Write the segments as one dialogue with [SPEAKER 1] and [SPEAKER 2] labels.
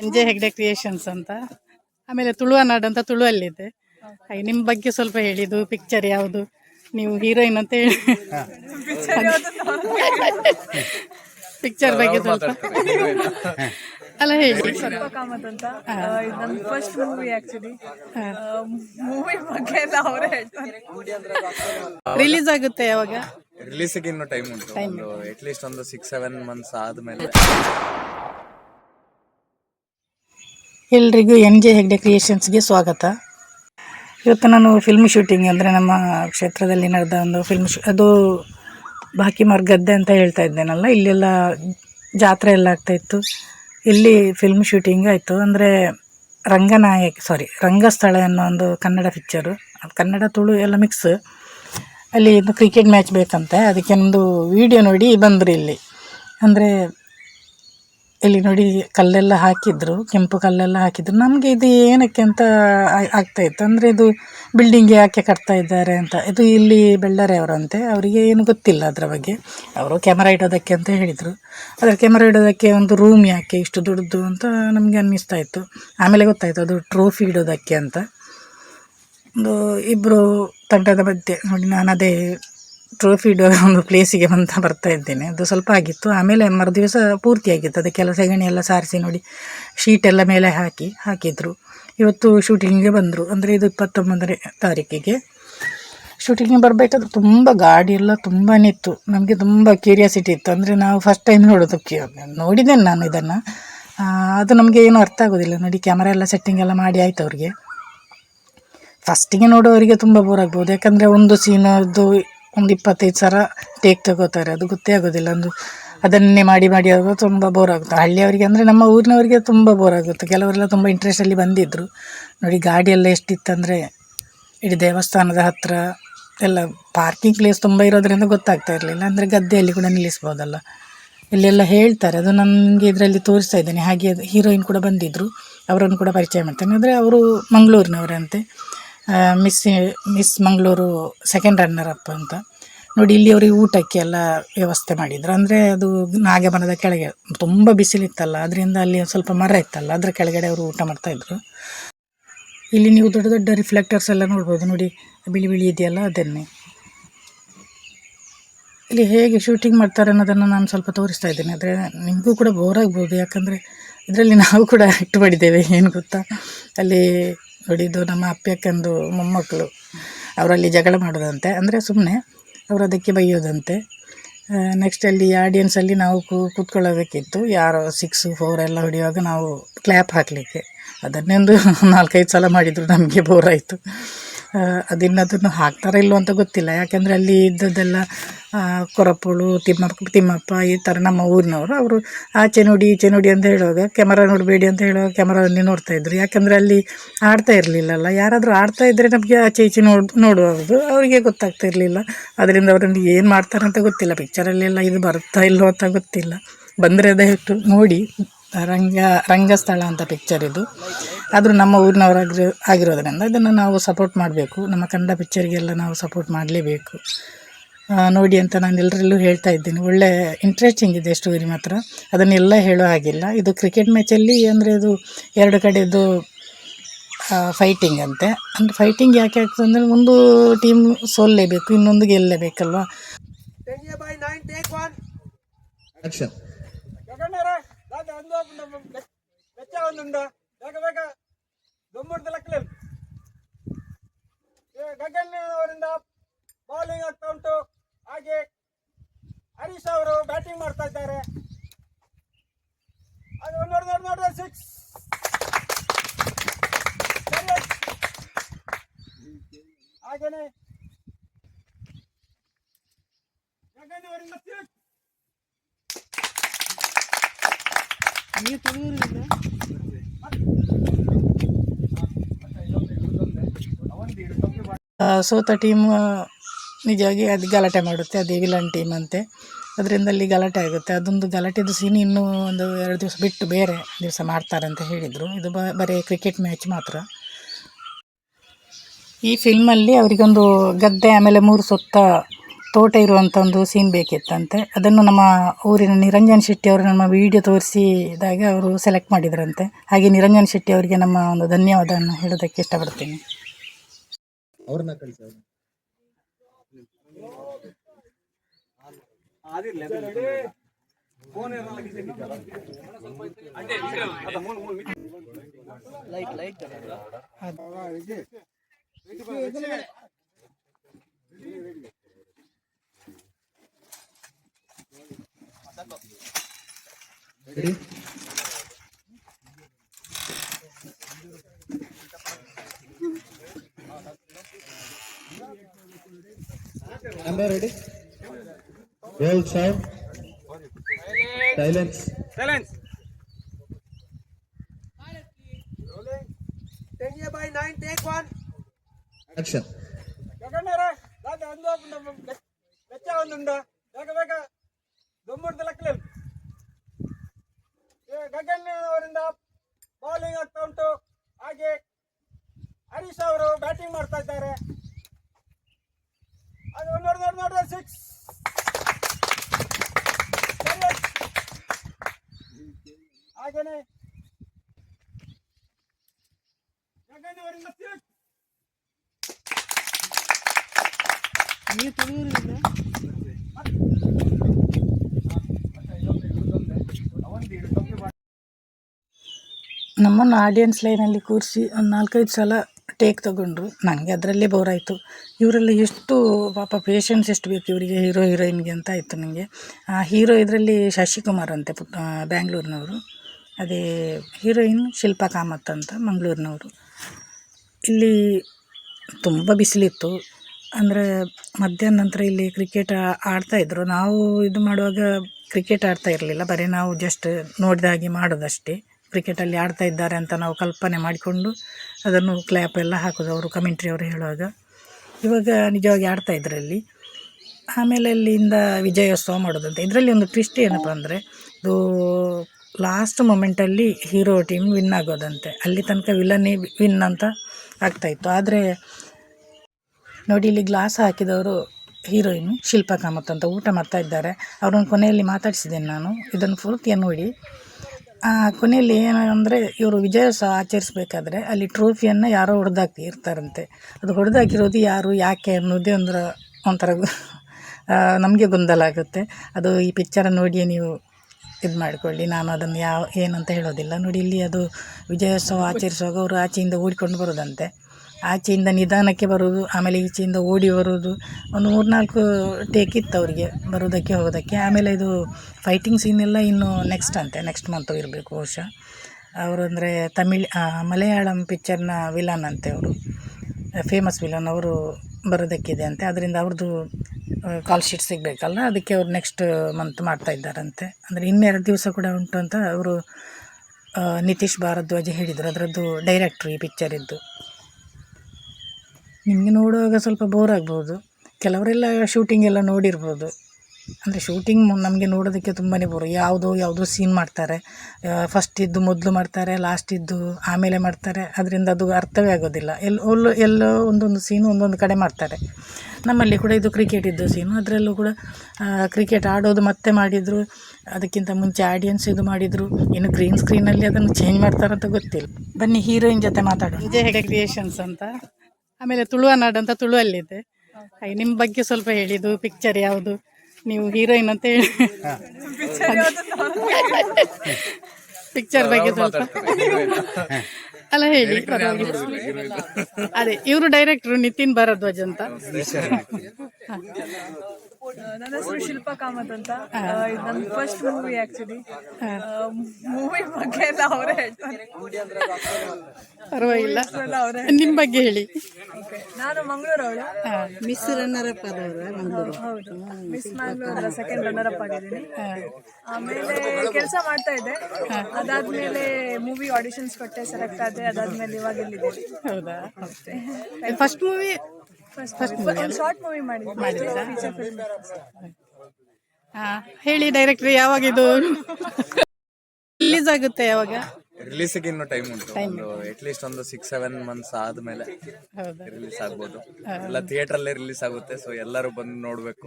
[SPEAKER 1] N J Hegde creations ಅಂತ. ಆಮೇಲೆ ತುಳುವನಾಡು ಅಂತ ತುಳುವಲ್ಲಿದೆ. ಹಾಗೆ ನಿಮ್ಮ ಬಗ್ಗೆ ಸ್ವಲ್ಪ ಹೇಳಿದ್ದು ಪಿಕ್ಚರ್ ಯಾವುದು? ನೀವು ಹೀರೋಯಿನ್ ಅಂತ ಹೇಳಿ. ಪಿಕ್ಚರ್ ಬಗ್ಗೆ ಸ್ವಲ್ಪ. ಅಲ್ಲ ಹೇಳಿ.
[SPEAKER 2] ಸ್ವಲ್ಪ ಕಾಮತ್ ಅಂತ. ಇದು ನನ್ನ ಫಸ್ಟ್ ಮೂವಿ ಆಕ್ಚುಲಿ ಮೂವಿ ಬಗ್ಗೆ ಎಲ್ಲ ಅವರೇ ಹೇಳ್ತಾರೆ.
[SPEAKER 1] ರಿಲೀಸ್ ಆಗುತ್ತೆ ಯಾವಾಗ?
[SPEAKER 3] ರಿಲೀಸಿಗೆ ಇನ್ನು ಟೈಮ್ ಉಂಟು. ಒಂದು ಅಟ್ ಲೀಸ್ಟ್ ಒಂದು ಸಿಕ್ಸ್ ಸೆವೆನ್ ಮಂತ್ಸ್ ಆದ್ಮೇಲೆ.
[SPEAKER 1] ಎಲ್ರಿಗೂ ಎನ್ ಜೆ ಹೆಗ್ಡೆ ಕ್ರಿಯೇಷನ್ಸ್ಗೆ ಸ್ವಾಗತ. ಇವತ್ತು ನಾನು ಫಿಲ್ಮ್ ಶೂಟಿಂಗ್ ಅಂದರೆ ನಮ್ಮ ಕ್ಷೇತ್ರದಲ್ಲಿ ನಡೆದ ಒಂದು ಫಿಲ್ಮ್ ಶೂ ಅದು ಬಾಕಿ ಗದ್ದೆ ಅಂತ ಹೇಳ್ತಾ ಇದ್ದೇನಲ್ಲ, ಇಲ್ಲೆಲ್ಲ ಜಾತ್ರೆ ಎಲ್ಲ ಆಗ್ತಾಯಿತ್ತು ಇಲ್ಲಿ ಫಿಲ್ಮ್ ಶೂಟಿಂಗ್ ಆಯಿತು. ಅಂದರೆ ರಂಗನಾಯಕ್ ಸಾರಿ ರಂಗಸ್ಥಳ ಅನ್ನೋ ಒಂದು ಕನ್ನಡ ಪಿಕ್ಚರು ಅದು ಕನ್ನಡ, ತುಳು ಎಲ್ಲ ಮಿಕ್ಸ್ ಅಲ್ಲಿ ಇದು ಕ್ರಿಕೆಟ್ ಮ್ಯಾಚ್ ಬೇಕಂತೆ. ಅದಕ್ಕೆ ಒಂದು ವಿಡಿಯೋ ನೋಡಿ ಬಂದರು ಇಲ್ಲಿ. ಅಂದರೆ ಇಲ್ಲಿ ನೋಡಿ ಕಲ್ಲೆಲ್ಲ ಹಾಕಿದ್ರು, ಕೆಂಪು ಕಲ್ಲೆಲ್ಲ ಹಾಕಿದ್ರು. ನಮಗೆ ಇದು ಏನಕ್ಕೆ ಅಂತ ಆಗ್ತಾ ಇತ್ತು. ಅಂದರೆ ಇದು ಬಿಲ್ಡಿಂಗ್ ಯಾಕೆ ಕಟ್ತಾ ಇದ್ದಾರೆ ಅಂತ. ಇದು ಇಲ್ಲಿ ಬೆಳ್ಳಾರೆ ಅವರಂತೆ. ಅವರಿಗೆ ಏನು ಗೊತ್ತಿಲ್ಲ ಅದರ ಬಗ್ಗೆ. ಅವರು ಕ್ಯಾಮರಾ ಇಡೋದಕ್ಕೆ ಅಂತ ಹೇಳಿದರು. ಆದರೆ ಕ್ಯಾಮರಾ ಇಡೋದಕ್ಕೆ ಒಂದು ರೂಮ್ ಯಾಕೆ ಇಷ್ಟು ದೊಡ್ಡದು ಅಂತ ನಮಗೆ ಅನ್ನಿಸ್ತಾ ಇತ್ತು. ಆಮೇಲೆ ಗೊತ್ತಾಯಿತು, ಅದು ಟ್ರೋಫಿ ಇಡೋದಕ್ಕೆ ಅಂತ. ಒಂದು ಇಬ್ಬರು ತಂಡದ ಮಧ್ಯೆ. ನೋಡಿ, ನಾನು ಅದೇ ಟ್ರೋಫಿ ಇಡುವ ಒಂದು ಪ್ಲೇಸಿಗೆ ಬಂತ ಬರ್ತಾ ಇದ್ದೇನೆ. ಅದು ಸ್ವಲ್ಪ ಆಗಿತ್ತು. ಆಮೇಲೆ ಮರುದಿವಸ ಪೂರ್ತಿ ಆಗಿತ್ತು ಅದಕ್ಕೆಲ್ಲ ಸಗಣಿ ಎಲ್ಲ ಸಾರಿಸಿ ನೋಡಿ ಶೀಟ್ ಎಲ್ಲ ಮೇಲೆ ಹಾಕಿ, ಹಾಕಿದರು. ಇವತ್ತು ಶೂಟಿಂಗಿಗೆ ಬಂದರು. ಅಂದರೆ ಇದು ಇಪ್ಪತ್ತೊಂಬತ್ತನೇ ತಾರೀಕಿಗೆ. ಶೂಟಿಂಗಿಗೆ ಬರಬೇಕಾದ್ರೆ ತುಂಬ ಗಾಡಿ ಎಲ್ಲ ತುಂಬಾ ಇತ್ತು. ನಮಗೆ ತುಂಬ ಕ್ಯೂರಿಯಾಸಿಟಿ ಇತ್ತು. ಅಂದರೆ ನಾವು ಫಸ್ಟ್ ಟೈಮ್ ನೋಡೋದಕ್ಕೆ ನೋಡಿದ್ದೇನೆ ನಾನು ಇದನ್ನು. ಅದು ನಮಗೆ ಏನೂ ಅರ್ಥ ಆಗೋದಿಲ್ಲ. ನೋಡಿ ಕ್ಯಾಮರಾ ಎಲ್ಲ ಸೆಟ್ಟಿಂಗ್ ಎಲ್ಲ ಮಾಡಿ ಆಯ್ತು ಅವ್ರಿಗೆ. ಫಸ್ಟಿಗೆ ನೋಡೋವರಿಗೆ ತುಂಬ ಬೋರ್ ಆಗ್ಬೋದು. ಯಾಕಂದರೆ ಒಂದು ಸೀನದ್ದು ಒಂದು ಇಪ್ಪತ್ತೈದು ಸಾವಿರ ಟೇಕ್ ತಗೋತಾರೆ. ಅದು ಗೊತ್ತೇ ಆಗೋದಿಲ್ಲ. ಒಂದು ಅದನ್ನೇ ಮಾಡಿ ಮಾಡಿ ಅವರು ತುಂಬ ಬೋರ್ ಆಗುತ್ತೆ. ಹಳ್ಳಿಯವರಿಗೆ ಅಂದರೆ ನಮ್ಮ ಊರಿನವರಿಗೆ ತುಂಬ ಬೋರ್ ಆಗುತ್ತೆ. ಕೆಲವರೆಲ್ಲ ತುಂಬ ಇಂಟ್ರೆಸ್ಟಲ್ಲಿ ಬಂದಿದ್ದರು ನೋಡಿ ಗಾಡಿ ಎಲ್ಲ ಎಷ್ಟಿತ್ತಂದರೆ ಇಡೀ ದೇವಸ್ಥಾನದ ಹತ್ತಿರ ಎಲ್ಲ ಪಾರ್ಕಿಂಗ್ ಪ್ಲೇಸ್ ತುಂಬ ಇರೋದರಿಂದ ಗೊತ್ತಾಗ್ತಾ ಇರಲಿಲ್ಲ. ಅಂದರೆ ಗದ್ದೆಯಲ್ಲಿ ಕೂಡ ನಿಲ್ಲಿಸ್ಬೋದಲ್ಲ. ಇಲ್ಲೆಲ್ಲ ಹೇಳ್ತಾರೆ. ಅದು ನನಗೆ ಇದರಲ್ಲಿ ತೋರಿಸ್ತಾ ಇದ್ದೇನೆ. ಹಾಗೆ ಹೀರೋಯಿನ್ ಕೂಡ ಬಂದಿದ್ದರು ಅವರನ್ನು ಕೂಡ ಪರಿಚಯ ಮಾಡ್ತೇನೆ. ಅಂದರೆ ಅವರು ಮಂಗಳೂರಿನವರಂತೆ. Miss miss Mangaluru second runner up ಅಂತ. ನೋಡಿ, ಇಲ್ಲಿ ಅವರಿಗೆ ಊಟಕ್ಕೆ ಎಲ್ಲ ವ್ಯವಸ್ಥೆ ಮಾಡಿದ್ರು. ಅಂದರೆ ಅದು ನಾಗಮರದ ಕೆಳಗೆ ತುಂಬ ಬಿಸಿಲಿತ್ತಲ್ಲ ಅದರಿಂದ ಅಲ್ಲಿ ಸ್ವಲ್ಪ ಮರ ಇತ್ತಲ್ಲ, ಅದರ ಕೆಳಗಡೆ ಅವರು ಊಟ ಮಾಡ್ತಾಯಿದ್ರು ಇಲ್ಲಿ ನೀವು ದೊಡ್ಡ ದೊಡ್ಡ ರಿಫ್ಲೆಕ್ಟರ್ಸ್ ಎಲ್ಲ ನೋಡ್ಬೋದು. ನೋಡಿ, ಬಿಳಿ ಬಿಳಿ ಇದೆಯಲ್ಲ, ಅದನ್ನೇ. ಇಲ್ಲಿ ಹೇಗೆ ಶೂಟಿಂಗ್ ಮಾಡ್ತಾರೆ ಅನ್ನೋದನ್ನು ನಾನು ಸ್ವಲ್ಪ ತೋರಿಸ್ತಾ ಇದ್ದೇನೆ. ಆದರೆ ನಿಮಗೂ ಕೂಡ ಬೋರ್ ಆಗ್ಬೋದು. ಯಾಕಂದರೆ ಇದರಲ್ಲಿ ನಾವು ಕೂಡ ಇಟ್ಟು ಮಾಡಿದ್ದೇವೆ, ಏನು ಗೊತ್ತಾ? ಅಲ್ಲಿ ನೋಡಿ ಇದು ನಮ್ಮ ಅಪ್ಪಕ್ಕಂದು ಮೊಮ್ಮಕ್ಕಳು ಅವರಲ್ಲಿ ಜಗಳ ಮಾಡೋದಂತೆ. ಅಂದರೆ ಸುಮ್ಮನೆ ಅವರು ಅದಕ್ಕೆ ಬೈಯೋದಂತೆ. ನೆಕ್ಸ್ಟ್ ಅಲ್ಲಿ ಆಡಿಯನ್ಸಲ್ಲಿ ನಾವು ಕೂತ್ಕೊಳ್ಳೋದಕ್ಕಿತ್ತು. ಯಾರೋ ಸಿಕ್ಸ್ ಫೋರ್ ಎಲ್ಲ ಹೊಡೆಯುವಾಗ ನಾವು ಕ್ಲ್ಯಾಪ್ ಹಾಕಲಿಕ್ಕೆ. ಅದನ್ನೊಂದು ನಾಲ್ಕೈದು ಸಲ ಮಾಡಿದರು ನಮಗೆ ಬೋರ್ ಆಯಿತು. ಅದಿನ್ನದನ್ನು ಹಾಕ್ತಾರೋ ಇಲ್ಲೋ ಅಂತ ಗೊತ್ತಿಲ್ಲ. ಯಾಕೆಂದರೆ ಅಲ್ಲಿ ಇದ್ದದ್ದೆಲ್ಲ ಕೊರಪ್ಪಳು ತಿಮ್ಮಪ್ಪ ತಿಮ್ಮಪ್ಪ, ಈ ಥರ ನಮ್ಮ ಊರಿನವರು, ಅವರು ಆಚೆ ನೋಡಿ, ಈಚೆ ನೋಡಿ ಅಂತ ಹೇಳುವಾಗ, ಕ್ಯಾಮರಾ ನೋಡಬೇಡಿ ಅಂತ ಹೇಳುವಾಗ ಕ್ಯಾಮರಾದಲ್ಲಿ ನೋಡ್ತಾ ಇದ್ರು. ಯಾಕೆಂದರೆ ಅಲ್ಲಿ ಆಡ್ತಾ ಇರಲಿಲ್ಲಲ್ಲ. ಯಾರಾದರೂ ಆಡ್ತಾ ಇದ್ದರೆ ನಮಗೆ ಆಚೆ ಈಚೆ ನೋಡಿ ನೋಡುವುದು ಅವರಿಗೆ ಗೊತ್ತಾಗ್ತಾ ಇರಲಿಲ್ಲ. ಅದರಿಂದ ಅವರನ್ನು ಏನು ಮಾಡ್ತಾರಂತ ಗೊತ್ತಿಲ್ಲ. ಪಿಕ್ಚರಲ್ಲೆಲ್ಲ ಇದು ಬರ್ತಾ ಇಲ್ಲೋ ಅಂತ ಗೊತ್ತಿಲ್ಲ. ಬಂದರೆ ದಯವಿಟ್ಟು ನೋಡಿ. ರಂಗ ರಂಗಸ್ಥಳ ಅಂತ ಪಿಕ್ಚರ್ ಇದು. ಆದರೂ ನಮ್ಮ ಊರಿನವರಾಗಿರೋ ಆಗಿರೋದರಿಂದ ಇದನ್ನು ನಾವು ಸಪೋರ್ಟ್ ಮಾಡಬೇಕು. ನಮ್ಮ ಕನ್ನಡ ಪಿಕ್ಚರಿಗೆಲ್ಲ ನಾವು ಸಪೋರ್ಟ್ ಮಾಡಲೇಬೇಕು. ನೋಡಿ ಅಂತ ನಾನು ಎಲ್ಲರಲ್ಲೂ ಹೇಳ್ತಾ ಇದ್ದೀನಿ. ಒಳ್ಳೆ ಇಂಟ್ರೆಸ್ಟಿಂಗ್ ಇದೆ ಸ್ಟೋರಿ ಮಾತ್ರ. ಅದನ್ನೆಲ್ಲ ಹೇಳೋ ಹಾಗಿಲ್ಲ. ಇದು ಕ್ರಿಕೆಟ್ ಮ್ಯಾಚಲ್ಲಿ ಅಂದರೆ ಇದು ಎರಡು ಕಡೆದು ಫೈಟಿಂಗ್ ಅಂತೆ. ಅಂದರೆ ಫೈಟಿಂಗ್ ಯಾಕೆ ಆಗ್ತದೆ ಅಂದರೆ ಒಂದು ಟೀಮ್ ಸೋಲ್ಲೇಬೇಕು ಇನ್ನೊಂದು ಗೆಲ್ಲಬೇಕಲ್ವಾ?
[SPEAKER 4] ಬೆಚ್ಚ ಒಂದುಂಡ ಬೇಗ ಬೇಗ ದೊಂಬುಡ್ದ ಲೆಕ್ಕಲೆ ಗಗನ್ ಅವರಿಂದ ಬೌಲಿಂಗ್ ಆಗ್ತಾ ಉಂಟು. ಹಾಗೆ ಹರೀಶ್ ಅವರು ಬ್ಯಾಟಿಂಗ್ ಮಾಡ್ತಾ ಇದ್ದಾರೆ. ಅದು ನೋಡಿ ನೋಡಿ ನೋಡಿ ಸಿಕ್ಸ್ ಹಾಗೇನೆ ಗಗನ್ ಅವರಿಂದ ಸಿಕ್ಸ್
[SPEAKER 1] ಆ, ಸೋತ ಟೀಮ್ ನಿಜವಾಗಿ ಅದು ಗಲಾಟೆ ಮಾಡುತ್ತೆ ಅದೇ ವಿಲನ್ ಟೀಮ್ ಅಂತೆ. ಅದರಿಂದ ಅಲ್ಲಿ ಗಲಾಟೆ ಆಗುತ್ತೆ. ಅದೊಂದು ಗಲಾಟೆದು ಸೀನ್ ಇನ್ನೂ ಒಂದು ಎರಡು ದಿವಸ ಬಿಟ್ಟು ಬೇರೆ ದಿವಸ ಮಾಡ್ತಾರೆ ಅಂತ ಹೇಳಿದರು. ಇದು ಬ ಬರೀ ಕ್ರಿಕೆಟ್ ಮ್ಯಾಚ್ ಮಾತ್ರ. ಈ ಫಿಲ್ಮಲ್ಲಿ ಅವರಿಗೊಂದು ಗದ್ದೆ ಆಮೇಲೆ ಮೂರು ಸುತ್ತ ತೋಟ ಇರುವಂಥ ಒಂದು ಸೀನ್ ಬೇಕಿತ್ತಂತೆ. ಅದನ್ನು ನಮ್ಮ ಊರಿನ ನಿರಂಜನ್ ಶೆಟ್ಟಿ ಅವರು ನಮ್ಮ ವಿಡಿಯೋ ತೋರಿಸಿದಾಗ ಅವರು ಸೆಲೆಕ್ಟ್ ಮಾಡಿದ್ರಂತೆ. ಹಾಗೆ ನಿರಂಜನ್ ಶೆಟ್ಟಿ ಅವರಿಗೆ ನಮ್ಮ ಒಂದು ಧನ್ಯವಾದವನ್ನು ಹೇಳೋದಕ್ಕೆ ಇಷ್ಟಪಡ್ತೀನಿ.
[SPEAKER 5] Light light Camera Ready? Amber ready? Roll sound. Silence.
[SPEAKER 4] Silence. Rolling. Ten year by nine. Take one.
[SPEAKER 5] Action.
[SPEAKER 4] Gagan, Raj, Raj, Raj, Raj, Raj, Raj, Raj, Raj, Raj, ದೊಂಬುಡ್ದ ಲೆಕ್ಕದಲ್ಲಿ. ಗಗನ್ ಅವರಿಂದ ಬೌಲಿಂಗ್ ಆಗ್ತಾ ಉಂಟು. ಹಾಗೆ ಹರೀಶ್ ಅವರು ಬ್ಯಾಟಿಂಗ್ ಮಾಡ್ತಾ ಇದ್ದಾರೆ. ಅದು ನೋಡಿ ನೋಡಿ ನೋಡಿ ಸಿಕ್ಸ್ ಹಾಗೇನೆ ಗಗನ್ ಅವರಿಂದ six.
[SPEAKER 1] ನಮ್ಮನ್ನು ಆಡಿಯನ್ಸ್ ಲೈನಲ್ಲಿ ಕೂರಿಸಿ ಒಂದು ನಾಲ್ಕೈದು ಸಲ ಟೇಕ್ ತಗೊಂಡ್ರು. ನನಗೆ ಅದರಲ್ಲೇ ಬೋರ್ ಆಯಿತು. ಇವರೆಲ್ಲ ಎಷ್ಟು, ಪಾಪ ಪೇಷನ್ಸ್ ಎಷ್ಟು ಬೇಕು ಇವರಿಗೆ ಹೀರೋ ಹೀರೋಯಿನ್ಗೆ ಅಂತ ಆಯಿತು ನನಗೆ ಆ ಹೀರೋ ಇದರಲ್ಲಿ ಶಶಿಕುಮಾರ್ ಅಂತೆ ಪುಟ್ಟ ಬ್ಯಾಂಗ್ಳೂರಿನವರು. ಅದೇ ಹೀರೋಯಿನ್ ಶಿಲ್ಪಾ ಕಾಮತ್ ಅಂತ ಮಂಗಳೂರಿನವರು. ಇಲ್ಲಿ ತುಂಬ ಬಿಸಿಲಿತ್ತು. ಅಂದರೆ ಮಧ್ಯಾಹ್ನ ನಂತರ ಇಲ್ಲಿ ಕ್ರಿಕೆಟ್ ಆಡ್ತಾಯಿದ್ರು ನಾವು ಇದು ಮಾಡುವಾಗ ಕ್ರಿಕೆಟ್ ಆಡ್ತಾ ಇರಲಿಲ್ಲ. ಬರೀ ನಾವು ಜಸ್ಟ್ ನೋಡಿದ ಹಾಗೆ ಮಾಡೋದಷ್ಟೇ. ಕ್ರಿಕೆಟಲ್ಲಿ ಆಡ್ತಾ ಇದ್ದಾರೆ ಅಂತ ನಾವು ಕಲ್ಪನೆ ಮಾಡಿಕೊಂಡು ಅದನ್ನು ಕ್ಲ್ಯಾಪ್ ಎಲ್ಲ ಹಾಕೋದು ಅವರು ಕಮೆಂಟ್ರಿ ಅವರು ಹೇಳುವಾಗ. ಇವಾಗ ನಿಜವಾಗಿ ಆಡ್ತಾ ಇದ್ರಲ್ಲಿ. ಆಮೇಲೆ ಅಲ್ಲಿಂದ ವಿಜಯೋತ್ಸವ ಮಾಡೋದಂತೆ. ಇದರಲ್ಲಿ ಒಂದು ಟ್ವಿಸ್ಟ್ ಏನಪ್ಪ ಅಂದರೆ, ಇದು ಲಾಸ್ಟ್ ಮೊಮೆಂಟಲ್ಲಿ ಹೀರೋ ಟೀಮ್ ವಿನ್ ಆಗೋದಂತೆ. ಅಲ್ಲಿ ತನಕ ವಿಲನ್ನೇ ವಿನ್ ಅಂತ ಆಗ್ತಾಯಿತ್ತು ಆದರೆ ನೋಡಿ, ಇಲ್ಲಿ ಗ್ಲಾಸ್ ಹಾಕಿದವರು ಹೀರೋಯಿನ್ ಶಿಲ್ಪಾ ಕಾಮತ್ ಅಂತ ಊಟ ಮಾಡ್ತಾ ಇದ್ದಾರೆ. ಅವ್ರನ್ನ ಕೊನೆಯಲ್ಲಿ ಮಾತಾಡಿಸಿದ್ದೇನೆ ನಾನು. ಇದನ್ನು ಪೂರ್ತಿಯನ್ನು ನೋಡಿ. ಕೊನೆಯಲ್ಲಿ ಏನು ಅಂದರೆ ಇವರು ವಿಜಯೋತ್ಸವ ಆಚರಿಸಬೇಕಾದ್ರೆ ಅಲ್ಲಿ ಟ್ರೋಫಿಯನ್ನು ಯಾರೋ ಹೊಡೆದಾಕಿ ಇರ್ತಾರಂತೆ. ಅದು ಹೊಡೆದಾಕಿರೋದು ಯಾರು, ಯಾಕೆ ಅನ್ನೋದೇ ಒಂದರ ಒಂಥರ ನಮಗೆ ಗೊಂದಲ ಆಗುತ್ತೆ. ಅದು ಈ ಪಿಕ್ಚರನ್ನು ನೋಡಿಯೇ ನೀವು ಇದು ಮಾಡಿಕೊಳ್ಳಿ. ನಾನು ಅದನ್ನು ಯಾವ, ಏನಂತ ಹೇಳೋದಿಲ್ಲ. ನೋಡಿ, ಇಲ್ಲಿ ಅದು ವಿಜಯೋತ್ಸವ ಆಚರಿಸುವಾಗ ಅವರು ಆಚೆಯಿಂದ ಓಡಿಕೊಂಡು ಬರೋದಂತೆ. ಆಚೆಯಿಂದ ನಿಧಾನಕ್ಕೆ ಬರುವುದು, ಆಮೇಲೆ ಈಚೆಯಿಂದ ಓಡಿ ಬರುವುದು, ಒಂದು ಮೂರ್ನಾಲ್ಕು ಟೇಕ್ ಇತ್ತು ಅವರಿಗೆ ಬರೋದಕ್ಕೆ ಹೋಗೋದಕ್ಕೆ. ಆಮೇಲೆ ಇದು ಫೈಟಿಂಗ್ ಸೀನ್ ಎಲ್ಲ ಇನ್ನು ನೆಕ್ಸ್ಟ್ ಅಂತೆ ನೆಕ್ಸ್ಟ್ ಮಂತ್ ಇರಬೇಕು ಬಹುಶಃ ಅವರು ಅಂದರೆ ತಮಿಳ್ ಮಲಯಾಳಂ ಪಿಕ್ಚರ್ನ ವಿಲನ್ ಅಂತೆ ಅವರು. ಫೇಮಸ್ ವಿಲನ್ ಅವರು ಬರೋದಕ್ಕಿದೆ ಅಂತೆ. ಅದರಿಂದ ಅವ್ರದ್ದು ಕಾಲ್ ಶೀಟ್ ಸಿಗಬೇಕಲ್ಲ, ಅದಕ್ಕೆ ಅವ್ರು ನೆಕ್ಸ್ಟ್ ಮಂತ್ ಮಾಡ್ತಾ ಇದ್ದಾರಂತೆ. ಅಂದರೆ ಇನ್ನೆರಡು ದಿವಸ ಕೂಡ ಉಂಟು ಅಂತ ಅವರು ನಿತೀಶ್ ಭಾರದ್ವಾಜ್ ಹೇಳಿದರು. ಅದರದ್ದು ಡೈರೆಕ್ಟ್ರಿ ಈ ಪಿಕ್ಚರಿದ್ದು ನಿಮಗೆ ನೋಡುವಾಗ ಸ್ವಲ್ಪ ಬೋರ್ ಆಗ್ಬೋದು. ಕೆಲವರೆಲ್ಲ ಶೂಟಿಂಗ್ ಎಲ್ಲ ನೋಡಿರ್ಬೋದು. ಅಂದರೆ ಶೂಟಿಂಗ್ ನಮಗೆ ನೋಡೋದಕ್ಕೆ ತುಂಬಾ ಬೋರು ಯಾವುದೋ ಯಾವುದೋ ಸೀನ್ ಮಾಡ್ತಾರೆ. ಫಸ್ಟ್ ಇದ್ದು ಮೊದಲು ಮಾಡ್ತಾರೆ ಲಾಸ್ಟ್ ಇದ್ದು ಆಮೇಲೆ ಮಾಡ್ತಾರೆ. ಅದರಿಂದ ಅದು ಅರ್ಥವೇ ಆಗೋದಿಲ್ಲ. ಎಲ್ಲಿ ಎಲ್ಲೋ ಒಂದೊಂದು ಸೀನು ಒಂದೊಂದು ಕಡೆ ಮಾಡ್ತಾರೆ. ನಮ್ಮಲ್ಲಿ ಕೂಡ ಇದು ಕ್ರಿಕೆಟ್ ಇದ್ದು ಸೀನು ಅದರಲ್ಲೂ ಕೂಡ ಕ್ರಿಕೆಟ್ ಆಡೋದು ಮತ್ತೆ ಮಾಡಿದರು. ಅದಕ್ಕಿಂತ ಮುಂಚೆ ಆಡಿಯನ್ಸ್ ಇದು ಮಾಡಿದರು. ಇನ್ನು ಗ್ರೀನ್ ಸ್ಕ್ರೀನಲ್ಲಿ ಅದನ್ನು ಚೇಂಜ್ ಮಾಡ್ತಾರಂತ ಗೊತ್ತಿಲ್ಲ. ಬನ್ನಿ ಹೀರೋಯಿನ್ ಜೊತೆ ಮಾತಾಡೋಣ. ವಿಜಯ್ ಕ್ರಿಯೇಷನ್ಸ್ ಅಂತ? ಆಮೇಲೆ ತುಳುವನಾಡು ಅಂತ ತುಳುವಲ್ಲಿದೆ. ಹಾಗೆ ನಿಮ್ಮ ಬಗ್ಗೆ ಸ್ವಲ್ಪ ಹೇಳಿದ್ದು ಪಿಕ್ಚರ್ ಯಾವುದು ನೀವು ಹೀರೋಯಿನ್ ಅಂತ ಹೇಳಿ. ಪಿಕ್ಚರ್ ಬಗ್ಗೆ ಸ್ವಲ್ಪ. ಅಲ್ಲ ಹೇಳಿ ಪರವಾಗಿಲ್ಲ. ಅದೇ ಇವರು ಡೈರೆಕ್ಟ್ರು ನಿತಿನ್ ಭಾರದ್ವಾಜ್ ಅಂತ.
[SPEAKER 2] ನನ್ನ ಹೆಸರು ಶಿಲ್ಪಾ ಕಾಮತ್ ಅಂತ. ಇದು ನನ್ನ ಫಸ್ಟ್ ಮೂವಿ ಆಕ್ಚುಲಿ ಮೂವಿ ಬಗ್ಗೆ ಎಲ್ಲ ಅವರೇ ಹೇಳ್ತಾರೆ.
[SPEAKER 1] ಪರವಾಗಿಲ್ಲ. ನಿಮ್ಮ ಬಗ್ಗೆ ಹೇಳಿ.
[SPEAKER 2] ನಾನು ಮಂಗಳೂರು ಅವಳು.
[SPEAKER 1] Miss runner up Mangaluru?
[SPEAKER 2] ಹೌದು. Miss Mangalore second runner up ಆಗಿದ್ದೀನಿ. ಆಮೇಲೆ ಕೆಲಸ ಮಾಡ್ತಾ ಇದ್ದೆ. ಅದಾದ್ಮೇಲೆ ಮೂವಿ ಆಡಿಷನ್ಸ್ ಕೊಟ್ಟೆ ಸೆಲೆಕ್ಟ್ ಆದೆ. ಅದಾದ್ಮೇಲೆ ಇವಾಗ
[SPEAKER 1] ಹೌದಾ? ಫಸ್ಟ್ ಮೂವಿ
[SPEAKER 2] ಫಸ್ಟ್ ಒಂದು ಶಾರ್ಟ್ ಮೂವಿ
[SPEAKER 1] ಹೇಳಿ ಡೈರೆಕ್ಟ್ರಿ ಯಾವಾಗ ಇದು? ರಿಲೀಸ್ ಆಗುತ್ತೆ ಯಾವಾಗ?
[SPEAKER 3] ರಿಲೀಸಿಗೆ ಇನ್ನು ಟೈಮ್ ಉಂಟು. ಒಂದು ಅಟ್ ಲೀಸ್ಟ್ ಒಂದು ಸಿಕ್ಸ್ ಸೆವೆನ್ ಮಂತ್ಸ್ ಆದ್ಮೇಲೆ
[SPEAKER 5] ಹೌದಾ?
[SPEAKER 3] ರಿಲೀಸ್ ಆಗ್ಬೋದು. ಎಲ್ಲ ಥಿಯೇಟರ್ ಅಲ್ಲೇ ರಿಲೀಸ್ ಆಗುತ್ತೆ ಸೊ ಎಲ್ಲರೂ ಬಂದು ನೋಡ್ಬೇಕು.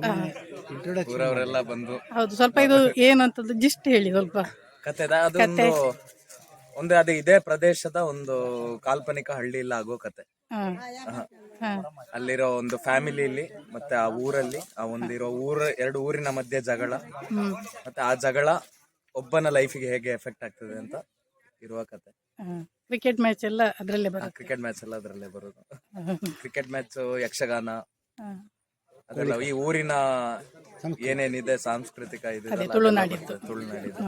[SPEAKER 3] ಊರವರೆಲ್ಲ ಬಂದು
[SPEAKER 5] ಹೌದು ಸ್ವಲ್ಪ ಇದು ಏನಂತದ್ದು ಜಿಸ್ಟ್ ಹೇಳಿ ಸ್ವಲ್ಪ.
[SPEAKER 3] ಕತೆ ಅದೊಂದು ಒಂದು ಅದು ಇದೇ ಪ್ರದೇಶದ ಒಂದು ಕಾಲ್ಪನಿಕ ಹಳ್ಳಿಯಲ್ಲಿ ಆಗೋ ಕತೆ. ಅಲ್ಲಿರೋ ಒಂದು ಫ್ಯಾಮಿಲಿಯಲ್ಲಿ ಮತ್ತೆ ಆ ಊರಲ್ಲಿ ಆ ಒಂದಿರೋ ಊರ ಎರಡು ಊರಿನ ಮಧ್ಯೆ ಜಗಳ. ಮತ್ತೆ ಆ ಜಗಳ ಒಬ್ಬನ ಲೈಫಿಗೆ ಹೇಗೆ ಎಫೆಕ್ಟ್ ಆಗ್ತದೆ ಅಂತ ಇರುವ ಕತೆ.
[SPEAKER 5] ಕ್ರಿಕೆಟ್ ಮ್ಯಾಚ್ ಎಲ್ಲ ಅದರಲ್ಲೇ ಬರುತ್ತೆ.
[SPEAKER 3] ಕ್ರಿಕೆಟ್ ಮ್ಯಾಚ್ ಎಲ್ಲ ಅದರಲ್ಲೇ ಬರೋದು. Cricket match Yakshagana. ಅದೆಲ್ಲ ಈ ಊರಿನ ಏನೇನಿದೆ ಸಾಂಸ್ಕೃತಿಕ ಇದೆ
[SPEAKER 5] ತುಳುನಾಡಿದ್ದು.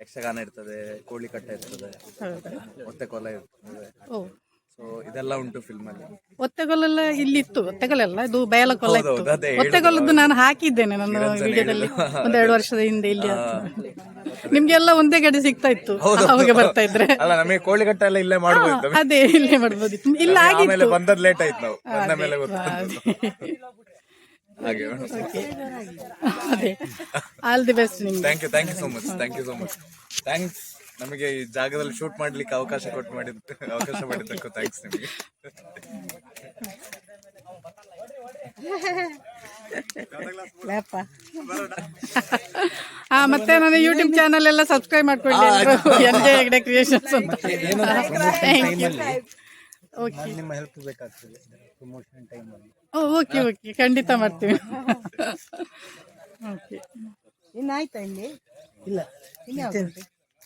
[SPEAKER 3] ಯಕ್ಷಗಾನ ಇರ್ತದೆ ಕೋಳಿ ಕಟ್ಟ ಇರ್ತದೆ
[SPEAKER 5] ಹೌದಾ?
[SPEAKER 3] ಒತ್ತೆ ಕೊಲ ಇರ್ತದೆ.
[SPEAKER 5] ಓ.
[SPEAKER 3] ಸೊ ಇದೆಲ್ಲ ಉಂಟು ಫಿಲ್ಮ್ ಅಲ್ಲಿ.
[SPEAKER 5] ಒತ್ತೆಗೊಲ್ಲೆಲ್ಲ ಇಲ್ಲಿತ್ತು ಒತ್ತೆಗೊಲ್ಲ ಇದು ಬಯಲಕೊಲ್ಲ
[SPEAKER 3] ಹೌದು,
[SPEAKER 5] ಇತ್ತು.
[SPEAKER 3] ಅದೇ
[SPEAKER 5] ಒತ್ತೆಗೊಲ್ಲದ್ದು ನಾನು ಹಾಕಿದ್ದೇನೆ ನನ್ನ ವಿಡಿಯೋದಲ್ಲಿ ಒಂದೆರಡು ವರ್ಷದ ಹಿಂದೆ ಇಲ್ಲಿ ನಿಮ್ಗೆಲ್ಲ ಒಂದೇ ಕಡೆ ಸಿಗ್ತಾ ಇತ್ತು ಅವಾಗ ಬರ್ತಾ ಇದ್ರೆ.
[SPEAKER 3] ಅಲ್ಲ ನಮಗೆ ಕೋಳಿ ಕಟ್ಟ ಎಲ್ಲ ಇಲ್ಲೇ ಮಾಡ್ಬೋದು
[SPEAKER 5] ಅದೇ ಇಲ್ಲೇ ಮಾಡ್ಬೋದಿತ್ತು ಇಲ್ಲ
[SPEAKER 3] ಆಮೇಲೆ
[SPEAKER 5] ಆಗಿತ್ತು.
[SPEAKER 3] ಬಂದದ್ ಲೇಟ್ ಆಯ್ತು ನಾವು. ಬಂದ ಮೇಲೆ ಗೊತ್ತಾಯ್ತು ಹಾಗೆ
[SPEAKER 5] ಅದೇ. ಆಲ್ ದಿ ಬೆಸ್ಟ್ ನಿಮ್ಗೆ.
[SPEAKER 3] Thank you thank you so much thank you so much thanks ನಮಗೆ ಈ ಜಾಗದಲ್ಲಿ ಶೂಟ್ ಮಾಡ್ಲಿಕ್ಕೆ ಅವಕಾಶ ಕೊಟ್ಟು ಮಾಡಿದ ಅವಕಾಶ ಮಾಡಿದ್ದಕ್ಕೂ ಥ್ಯಾಂಕ್ಸ್ ನಿಮಗೆ.
[SPEAKER 5] ಹಾ ಮತ್ತೆ ನನ್ನ ಯೂಟ್ಯೂಬ್ ಚಾನಲ್ ಎಲ್ಲ ಸಬ್ಸ್ಕ್ರೈಬ್ ಮಾಡ್ಕೊಳ್ಳಿ ಎನ್ ಜೆ ಹೆಗ್ಡೆ ಕ್ರಿಯೇಷನ್ಸ್ ಅಂತ. ಥ್ಯಾಂಕ್ ಯು ಓಕೆ
[SPEAKER 6] ನಿಮ್ಮ ಹೆಲ್ಪ್ ಬೇಕಾಗ್ತದೆ ಪ್ರಮೋಷನ್ ಟೈಮಲ್ಲಿ
[SPEAKER 5] ಓಕೆ ಓಕೆ ಖಂಡಿತ ಮಾಡ್ತೀವಿ ಓಕೆ
[SPEAKER 7] ಇನ್ನಾಯ್ತಾ ಇಲ್ಲಿ?
[SPEAKER 6] ಇಲ್ಲ.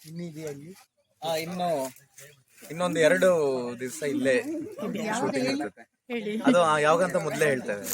[SPEAKER 6] ಇನ್ನಿದೆಯಲ್ಲಿ
[SPEAKER 3] ಆ, ಇನ್ನು ಇನ್ನೊಂದು ಎರಡು ದಿವಸ ಇಲ್ಲೇ ಶೂಟಿಂಗ್ ಇರ್ತದೆ.
[SPEAKER 5] ಹೇಳಿ.
[SPEAKER 3] ಅದು ಯಾವಾಗಂತ ಮೊದಲೇ ಹೇಳ್ತೇವೆ.